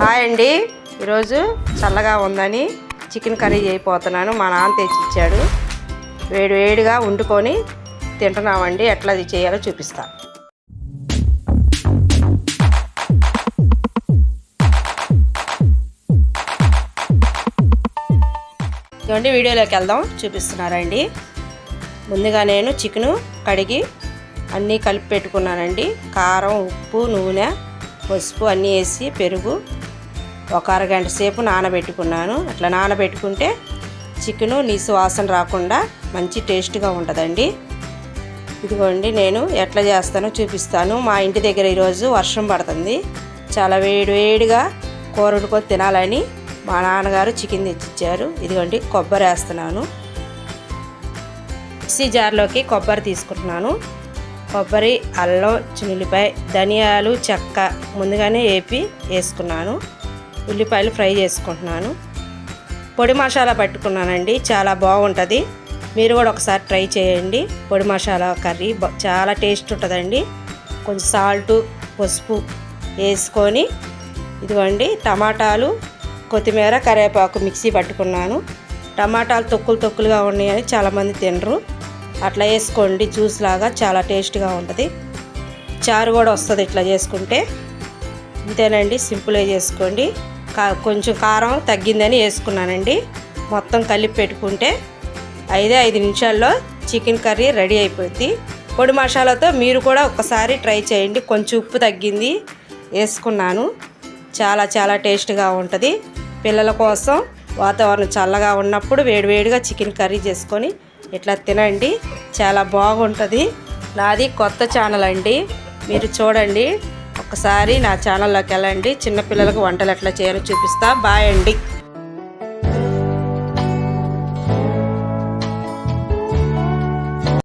Hi అండి. ఈరోజు చల్లగా ఉందని చికెన్ కర్రీ చేయబోతున్నాను మా నాన్న తెచ్చి ఇచ్చాడు వేడి వేడిగా వండుకొని తింటున్నామండి. ఎట్లా అది చేయాలో చూపిస్తా. ఇదిగోండి వీడియోలోకి వెళ్దాం. చూపిస్తున్నారండి. ముందుగా నేను చికెను కడిగి అన్నీ కలిపి పెట్టుకున్నానండి. కారం ఉప్పు నూనె పసుపు అన్నీ వేసి పెరుగు ఒక అరగంట సేపు నానబెట్టుకున్నాను. అట్లా నానబెట్టుకుంటే చికెను నీసు వాసన రాకుండా మంచి టేస్ట్గా ఉంటుందండి. ఇదిగోండి నేను ఎట్లా చేస్తానో చూపిస్తాను. మా ఇంటి దగ్గర ఈరోజు వర్షం పడుతుంది. చాలా వేడి వేడిగా కూర వండుకొని తినాలని మా నాన్నగారు చికెన్ తెచ్చిచ్చారు. ఇదిగోండి కొబ్బరి వేస్తున్నాను. మిక్సీ జార్లోకి కొబ్బరి తీసుకుంటున్నాను. కొబ్బరి అల్లం చిల్లిపాయ ధనియాలు చెక్క ముందుగానే వేపి వేసుకున్నాను. ఉల్లిపాయలు ఫ్రై చేసుకుంటున్నాను. పొడి మసాలా పట్టుకున్నానండి చాలా బాగుంటుంది. మీరు కూడా ఒకసారి ట్రై చేయండి. పొడి మసాలా కర్రీ చాలా టేస్ట్ ఉంటుందండి. కొంచెం సాల్టు పసుపు వేసుకొని ఇదిగోండి టమాటాలు కొత్తిమీర కరివేపాకు మిక్సీ పట్టుకున్నాను. టమాటాలు తొక్కులు తొక్కులుగా ఉన్నాయని చాలామంది తినరు. అట్లా వేసుకోండి జ్యూస్ లాగా చాలా టేస్ట్గా ఉంటుంది. చారు కూడా వస్తుంది ఇట్లా చేసుకుంటే. అంతేనండి సింపుల్గా చేసుకోండి. కొంచెం కారం తగ్గిందని వేసుకున్నానండి. మొత్తం కలిపి పెట్టుకుంటే ఐదే ఐదు నిమిషాల్లో చికెన్ కర్రీ రెడీ అయిపోద్ది. పొడి మసాలాతో మీరు కూడా ఒకసారి ట్రై చేయండి. కొంచెం ఉప్పు తగ్గింది వేసుకున్నాను. చాలా చాలా టేస్ట్గా ఉంటుంది. పిల్లల కోసం వాతావరణం చల్లగా ఉన్నప్పుడు వేడివేడిగా చికెన్ కర్రీ చేసుకొని ఇట్లా తినండి. చాలా బాగుంటుంది. నాది కొత్త ఛానల్ అండి. మీరు చూడండి. ఒకసారి నా ఛానల్లోకి వెళ్ళండి. చిన్నపిల్లలకు వంటలు ఎట్లా చేయాలో చూపిస్తా. బాయ్ అండి.